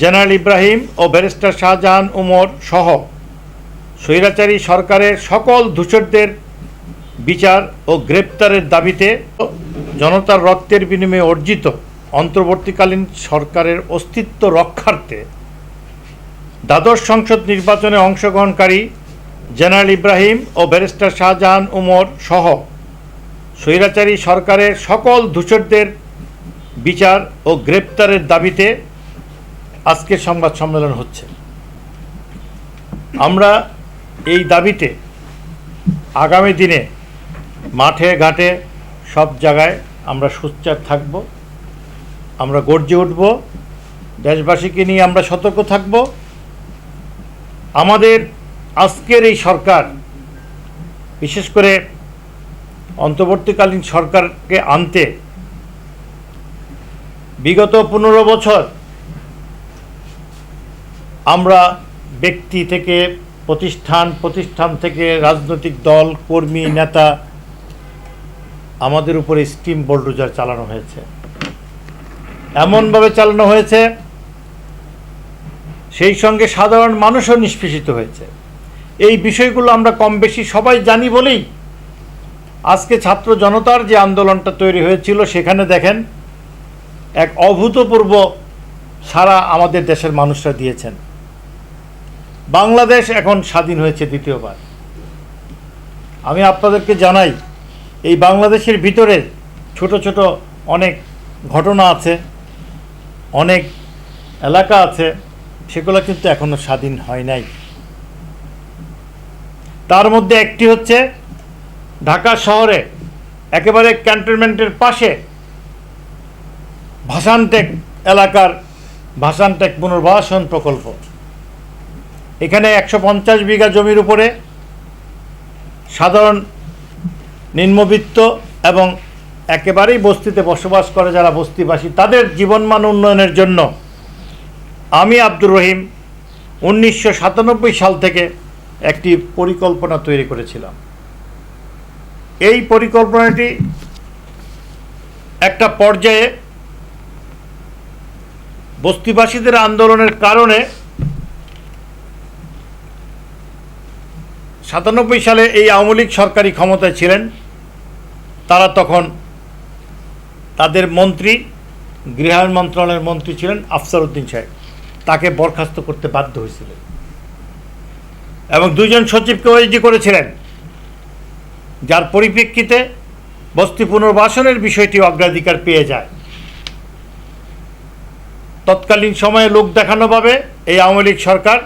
General Ibrahim ও barrister Shahjahan Umar সহ স্বৈরাচারী সরকারের সকল দূষরদের বিচার ও গ্রেপ্তারের দাবিতে জনতার রক্তের বিনিময়ে অর্জিত অন্তর্বর্তীকালীন সরকারের অস্তিত্ব রক্ষার্থে দ্বাদশ সংসদ নির্বাচনে অংশগ্রহণকারী জেনারেল ইব্রাহিম ও ব্যারিস্টার শাহজাহান উমর সহ স্বৈরাচারী সরকারের সকল দূষরদের বিচার ও গ্রেপ্তারের দাবিতে আজকের সংবাদ সম্মেলন হচ্ছে। আমরা এই দাবিতে আগামী দিনে মাঠে, ঘাটে সব জায়গায় আমরা সোচ্চার থাকব। আমরা গর্জে উঠব। দেশবাসীকে নিয়ে আমরা সতর্ক থাকব। আমাদের আজকের এই সরকার, বিশেষ করে অন্তর্বর্তীকালীন সরকারকে আনতে বিগত পনেরো বছর আমরা ব্যক্তি থেকে, প্রতিষ্ঠান প্রতিষ্ঠান থেকে রাজনৈতিক দল, কর্মী, নেতা, আমাদের উপরে স্টিম বোল্ডোজার চালানো হয়েছে। এমনভাবে চালানো হয়েছে, সেই সঙ্গে সাধারণ মানুষও নিষ্পেষিত হয়েছে। এই বিষয়গুলো আমরা কম বেশি সবাই জানি বলেই আজকে ছাত্র জনতার যে আন্দোলনটা তৈরি হয়েছিল, সেখানে দেখেন এক অভূতপূর্ব সারা আমাদের দেশের মানুষরা দিয়েছেন। বাংলাদেশ এখন স্বাধীন হয়েছে দ্বিতীয়বার। আমি আপনাদেরকে জানাই, এই বাংলাদেশের ভিতরে ছোট ছোট অনেক ঘটনা আছে, অনেক এলাকা আছে, সেগুলো কিন্তু এখনও স্বাধীন হয় নাই। তার মধ্যে একটি হচ্ছে, ঢাকা শহরে একেবারে ক্যান্টনমেন্টের পাশে ভাসানটেক এলাকার ভাসানটেক পুনর্বাসন প্রকল্প। এখানে একশো পঞ্চাশ বিঘা জমির উপরে সাধারণ নিম্নবিত্ত এবং একেবারেই বস্তিতে বসবাস করে যারা বস্তিবাসী, তাদের জীবনমান উন্নয়নের জন্য আমি আব্দুর রহিম উনিশশো সাতানব্বই সাল থেকে একটি পরিকল্পনা তৈরি করেছিলাম। এই পরিকল্পনাটি একটা পর্যায়ে বস্তিবাসীদের আন্দোলনের কারণে সাতানব্বই সালে এই আওয়ামী লীগ সরকারি ক্ষমতায় ছিলেন। তারা তখন তাদের মন্ত্রী, গৃহায়ণ মন্ত্রণালয়ের মন্ত্রী ছিলেন আফসার উদ্দিন সাহেব। তাকে বরখাস্ত করতে বাধ্য হয়েছিলেন। এবং দুজন সচিবকে ওএসডি করেছিলেন। যার পরিপ্রেক্ষিতে বস্তি পুনর্বাসনের বিষয়টি অগ্রাধিকার পেয়ে যায়। তৎকালীন সময়ে লোক দেখানোভাবে এই আওয়ামী লীগ সরকার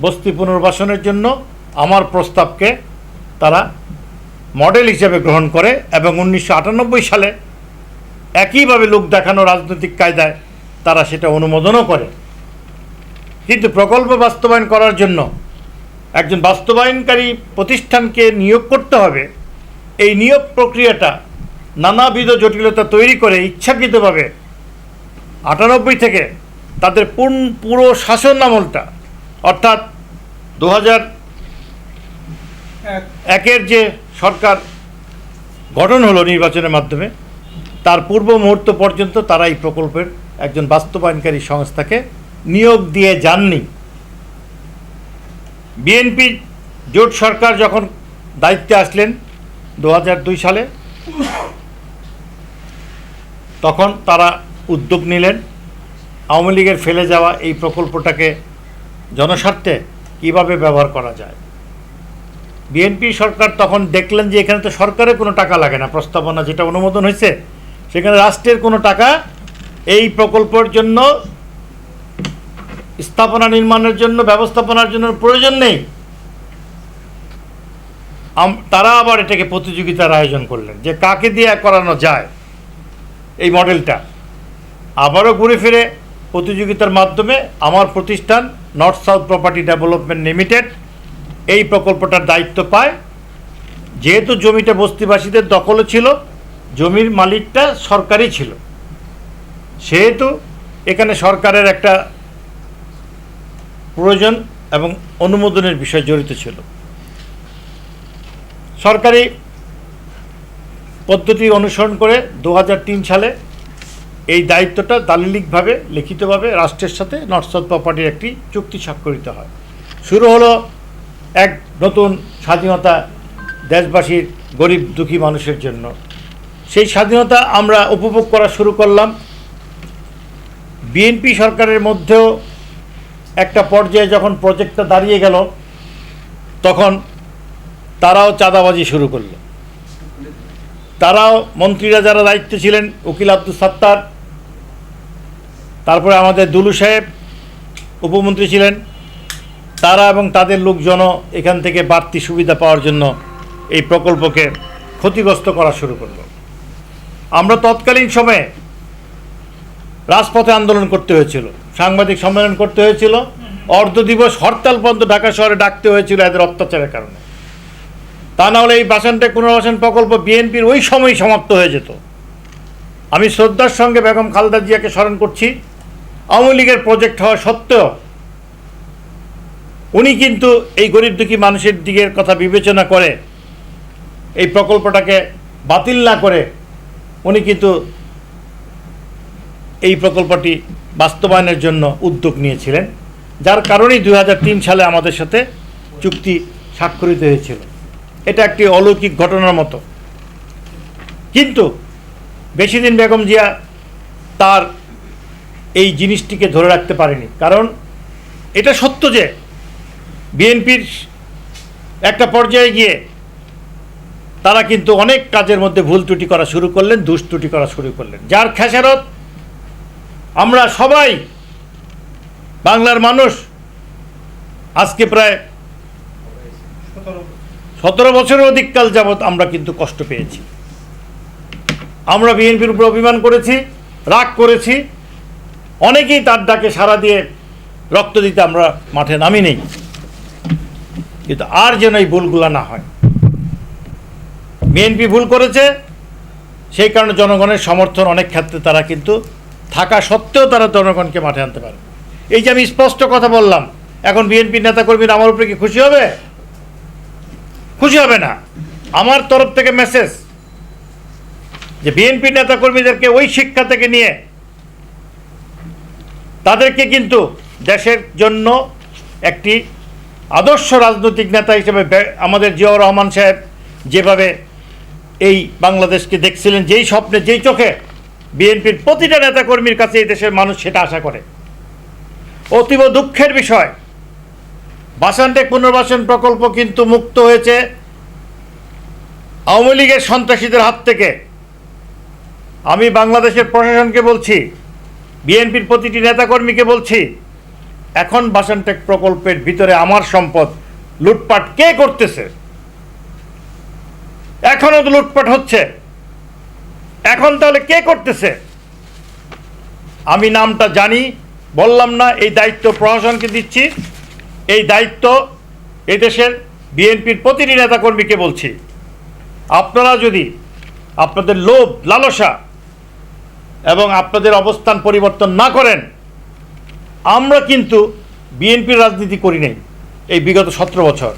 বস্তি পুনর্বাসনের জন্য আমার প্রস্তাবকে তারা মডেল হিসেবে গ্রহণ করে এবং উনিশশো আটানব্বই সালে একইভাবে লোক দেখানো রাজনৈতিক কায়দায় তারা সেটা অনুমোদনও করে। কিন্তু প্রকল্প বাস্তবায়ন করার জন্য একজন বাস্তবায়নকারী প্রতিষ্ঠানকে নিয়োগ করতে হবে। এই নিয়োগ প্রক্রিয়াটা নানাবিধ জটিলতা তৈরি করে ইচ্ছাকৃতভাবে আটানব্বই থেকে তাদের পূর্ণ পুরো শাসন আমলটা, অর্থাৎ দু হাজার একের যে সরকার গঠন হলো নির্বাচনের মাধ্যমে, তার পূর্ব মুহূর্ত পর্যন্ত তারা এই প্রকল্পের একজন বাস্তবায়নকারী সংস্থাকে নিয়োগ দিয়ে যাননি। বিএনপি জোট সরকার যখন দায়িত্বে আসলেন দু হাজার দুই সালে, তখন তারা উদ্যোগ নিলেন আওয়ামী লীগের ফেলে যাওয়া এই প্রকল্পটাকে জনস্বার্থে কীভাবে ব্যবহার করা যায়। বিএনপি সরকার তখন দেখলেন যে এখানে তো সরকারের কোনো টাকা লাগে না, প্রস্তাবনা যেটা অনুমোদন হয়েছে, সেখানে রাষ্ট্রের কোনো টাকা এই প্রকল্পের জন্য, স্থাপনা নির্মাণের জন্য, ব্যবস্থাপনার জন্য প্রয়োজন নেই। তারা আবার এটাকে প্রতিযোগিতার আয়োজন করলেন, যে কাকে দিয়ে করানো যায় এই মডেলটা। আবারও ঘুরে ফিরে প্রতিযোগিতার মাধ্যমে আমার প্রতিষ্ঠান north south property development limited এই প্রকল্পটার দায়িত্ব পায়। যেহেতু জমিটা বস্তিবাসীদের দখলে ছিল, জমির মালিকটা সরকারই ছিল। সেহেতু এখানে সরকারের একটা প্রয়োজন এবং অনুমোদনের বিষয় জড়িত ছিল। সরকারি পদ্ধতি অনুসরণ করে দু হাজার তিন সালে এই দায়িত্বটা দালিলিকভাবে, লিখিতভাবে রাষ্ট্রের সাথে নর্থ সাউথ প্রপার্টির একটি চুক্তি স্বাক্ষরিত হয়। শুরু হলো এক নতুন স্বাধীনতা দেশবাসীর গরিব দুঃখী মানুষের জন্য। সেই স্বাধীনতা আমরা উপভোগ করা শুরু করলাম। বিএনপি সরকারের মধ্যেও একটা পর্যায়ে যখন প্রজেক্টটা দাঁড়িয়ে গেল, তখন তারাও চাঁদাবাজি শুরু করল। তারাও মন্ত্রীরা যারা দায়িত্বে ছিলেন, উকিল আব্দুল সাত্তার, তারপরে আমাদের দুলু সাহেব, উপমন্ত্রী ছিলেন তারা এবং তাদের লোকজনও এখান থেকে বাড়তি সুবিধা পাওয়ার জন্য এই প্রকল্পকে ক্ষতিগ্রস্ত করা শুরু করল। আমরা তৎকালীন সময়ে রাজপথে আন্দোলন করতে হয়েছিল, সাংবাদিক সম্মেলন করতে হয়েছিল, অর্ধ দিবস হরতাল পর্যন্ত ঢাকা শহরে ডাকতে হয়েছিল এদের অত্যাচারের কারণে। তা না হলে এই বাসনটা পুনর্বাসন প্রকল্প বিএনপির ওই সময়ই সমাপ্ত হয়ে যেত। আমি শ্রদ্ধার সঙ্গে বেগম খালদা জিয়াকে স্মরণ করছি। আওয়ামী লীগের প্রজেক্ট হওয়া সত্ত্বেও উনি কিন্তু এই গরিব দুঃখী মানুষের দিকের কথা বিবেচনা করে এই প্রকল্পটাকে বাতিল না করে উনি কিন্তু এই প্রকল্পটি বাস্তবায়নের জন্য উদ্যোগ নিয়েছিলেন, যার কারণেই দু হাজার তিন সালে আমাদের সাথে চুক্তি স্বাক্ষরিত হয়েছিল। এটা একটি অলৌকিক ঘটনার মতো। কিন্তু বেশি দিন বেগম জিয়া তার এই জিনিসটিকে ধরে রাখতে পারেনি, কারণ এটা সত্য যে বিএনপির একটা পর্যায়ে গিয়ে তারা কিন্তু অনেক কাজের মধ্যে ভুল ত্রুটি করা শুরু করলেন, দুষ ত্রুটি করা শুরু করলেন। যার খেসারত আমরা সবাই, বাংলার মানুষ, আজকে প্রায় সতেরো বছরের অধিককাল যাবৎ আমরা কিন্তু কষ্ট পেয়েছি। আমরা বিএনপির উপর অভিমান করেছি, রাগ করেছি। অনেকেই তার ডাকে সাড়া দিয়ে রক্ত দিতে আমরা মাঠে নামি নেই কিন্তু আর যেন এই ভুলগুলো না হয়। বিএনপি ভুল করেছে, সেই কারণে জনগণের সমর্থন অনেক ক্ষেত্রে তারা কিন্তু থাকা সত্ত্বেও তারা জনগণকে মাঠে আনতে পারে। এই যে আমি স্পষ্ট কথা বললাম, এখন বিএনপির নেতাকর্মীরা আমার উপরে কি খুশি হবে? খুশি হবে না। আমার তরফ থেকে মেসেজ যে বিএনপি নেতাকর্মীদেরকে ওই শিক্ষা থেকে নিয়ে তাদেরকে কিন্তু দেশের জন্য একটি আদর্শ রাজনৈতিক নেতা হিসেবে আমাদের জিয়াউর রহমান সাহেব যেভাবে এই বাংলাদেশকে দেখছিলেন, যেই স্বপ্নে, যেই চোখে বিএনপির প্রতিটা নেতাকর্মীর কাছে এই দেশের মানুষ সেটা আশা করে। অতীব দুঃখের বিষয় বাসানটেক পুনর্বাসন প্রকল্প কিন্তু মুক্ত হয়েছে। আওয়ামী লীগের সন্ত্রাসীদের হাত থেকে। আমি বাংলাদেশের প্রশাসনকে বলছি, বিএনপির প্রতিটি নেতাকর্মীকে বলছি এখন বাসানটেক প্রকল্পের ভিতরে আমার সম্পদ লুটপাট কে করতেছে? এখনও তো লুটপাট হচ্ছে। এখন তাহলে কে করতেছে? আমি নামটা জানি, বললাম না, এই দায়িত্ব প্রশাসনকে দিচ্ছি। এই দায়িত্ব এদেশের বিএনপির প্রতিটি নেতাকর্মীকে বলছি। আপনারা যদি আপনাদের লোভ, লালসা এবং আপনাদের অবস্থান পরিবর্তন না করেন আমরা কিন্তু বিএনপির রাজনীতি করি নাই এই বিগত সতেরো বছর।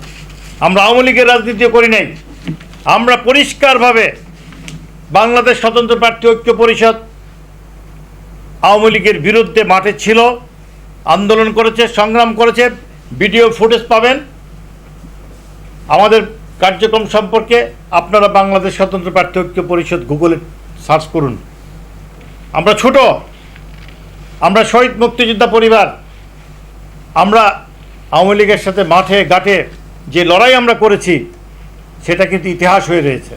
আমরা আওয়ামী লীগের রাজনীতিও করি নাই। আমরা পরিষ্কারভাবে বাংলাদেশ স্বতন্ত্র প্রার্থী ঐক্য পরিষদ আওয়ামী লীগের বিরুদ্ধে মাঠে ছিল, আন্দোলন করেছে, সংগ্রাম করেছে, ভিডিও ফুটেজ পাবেন। আমাদের কার্যক্রম সম্পর্কে আপনারা বাংলাদেশ স্বতন্ত্র প্রার্থী ঐক্য পরিষদ গুগলে সার্চ করুন। আমরা ছোট আমরা শহীদ মুক্তিযোদ্ধা পরিবার, আমরা আওয়ামী লীগের সাথে মাঠে, ঘাটে যে লড়াই আমরা করেছি, সেটা কিন্তু ইতিহাস হয়ে রয়েছে।